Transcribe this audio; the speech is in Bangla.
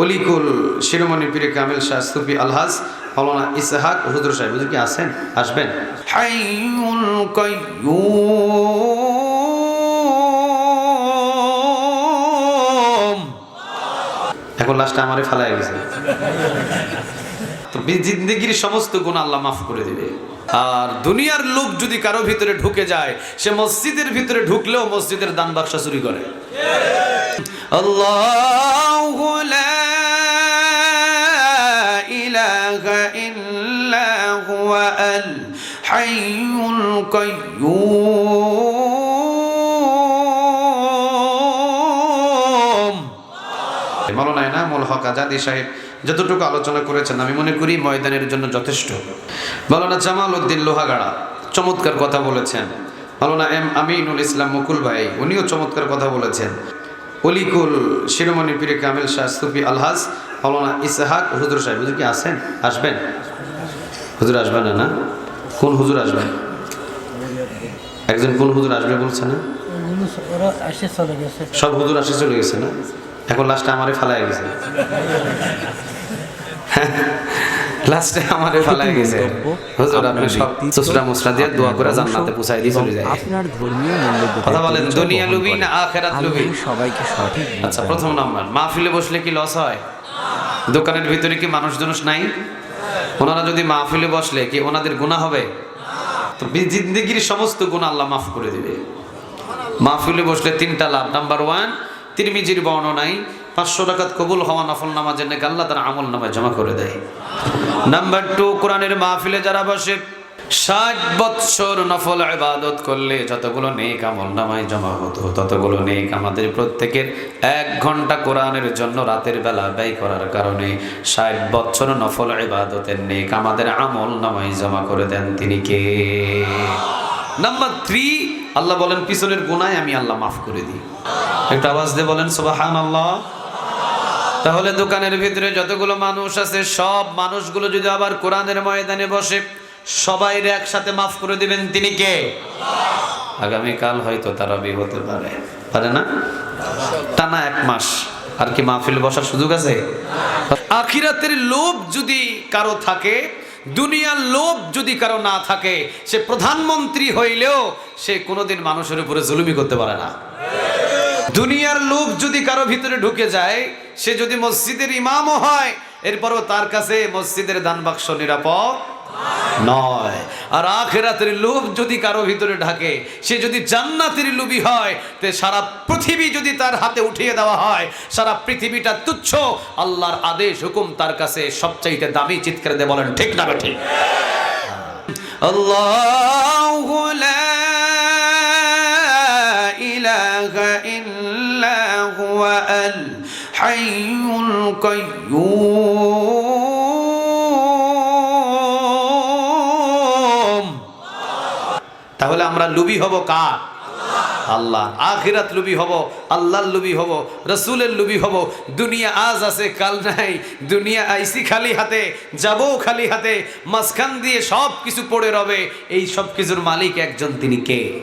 অলিকুল শিরোমণি পীরে কামেল শাহ আলহাজ মৌলানা ইসাহাক হুজুর সাহেব হুজুর কি আসেন আসবেন? এখন লাস্টটা আমারে ফেলাই গেছে। তো জিন্দগির সমস্ত গুণ আল্লাহ মাফ করে দিবে। আর দুনিয়ার লোক যদি কারও ভিতরে ঢুকে যায় সে মসজিদের ভিতরে ঢুকলেও মসজিদের দান বাক্সা চুরি করে। আল্লাহ! هو الحي القيوم মৌলানা এনামুল হক আজাদি সাহেব যতটুকু আলোচনা করেছেন আমি মনে করি ময়দানের জন্য যথেষ্ট মৌলানা জামাল উদ্দিন লোহাগাড়া চমৎকার কথা বলেছেন মৌলানা এম আমিনুল ইসলাম মুকুল ভাই উনিও চমৎকার কথা বলেছেন অলিকুল শিরোমণি পীরে কামিল শাহ সুফি আলহাজ মৌলানা ইসাহাক হুজুর সাহেব হুজুর কি আছেন আসবেন হুজুর আসবেন না না? কোন হুজুর আসবেন একজন কোন হুজুর আসবে বলছে না? সব হুজুর আসে চলে গেছে না? এখন লাস্টে আমারে ফালাই গেছে। লাস্টে আমারে ফালাই গেছে। হুজুর আপনি সব সুসরা মুসরা দিয়ে দোয়া করে জান্নাতে পৌঁছাই দিয়ে চলে যায়। আপনার ধর্মীয় মূল্যবোধ কথা বলেন দুনিয়া লুবি না আখেরাত লুবি? সবাইকে সঠিক আচ্ছা প্রথম নাম্বার মাহফিলে বসলে কি লস হয়? দোকানের ভিতরে কি মানুষ জনুষ নাই? ওনারা যদি মাহফিলে বসলে কি ওনাদের গুণা হবে? তো জিন্দিগির সমস্ত গুণ আল্লাহ মাফ করে দিবে। মাহফিলে বসলে তিনটা লাভ। নাম্বার ওয়ান তিরমিজির বর্ণনায় পাঁচশো টাকাত কবুল হওয়া নফল নামাজের নাকি আল্লাহ তার আমল নামায় জমা করে দেয়। নাম্বার টু কোরআনের মাহফিলে যারা বসে ষাট বৎসর নফল ইবাদত করলে যতগুলো নেক আমল নামায় জমা হতো, ততগুলো নেক আমাদের প্রত্যেকের এক ঘণ্টা কোরআনের জন্য রাতের বেলা ব্যয় করার কারণে ষাট বৎসর নফল ইবাদতের নেক আমাদের আমল নামায় জমা করে দেন তিনি কে? নাম্বার থ্রি, আল্লাহ বলেন, পিছনের গুনায় আমি আল্লাহ মাফ করে দিই। একটা আওয়াজ দিয়ে বলেন সুবাহান আল্লাহ তাহলে দোকানের ভিতরে যতগুলো মানুষ আছে, সব মানুষগুলো যদি আবার কোরআনের ময়দানে বসে সবাই একসাথে মাফ করে দিবেন তিনি কে? আগামীকাল হয়তো তারা বি হতে পারে। পারে না? টানা এক মাস। আর কি মাহফিল বসার সুযোগ আছে? আখিরাতের লোভ যদি কারও থাকে দুনিয়ার লোভ যদি কারও না থাকে সে প্রধানমন্ত্রী হইলেও সে কোনোদিন মানুষের উপরে জুলুমি করতে পারে না। দুনিয়ার লোভ যদি কারও ভিতরে ঢুকে যায় সে যদি মসজিদের ইমামও হয় এরপরও তার কাছে মসজিদের দান বাক্স নিরাপদ। নয়। আর আখেরাতের লোভ যদি কারও ভিতরে ঢাকে, সে যদি জান্নাতের লোভী হয়, তে সারা পৃথিবী যদি তার হাতে উঠিয়ে দেওয়া হয়, সারা পৃথিবীটা তুচ্ছ। আল্লাহর আদেশ, হুকুম তার কাছে সবচাইতে দামি চিৎকার দিয়ে বলেন, ঠিক না ঠিক আল্লাহ ইলাহা ইল্লা হুয়া তাহলে আমরা লুবি হব কার? আল্লাহ। আখিরাত লুবি হব, আল্লাহর লুবি হব, রসুলের লুবি হব। দুনিয়া আজ আছে, কাল নাই। দুনিয়া আইসি খালি হাতে, যাব খালি হাতে। মাঝখান দিয়ে সব কিছু পড়ে রবে। এই সব কিছুর মালিক একজন তিনি কে?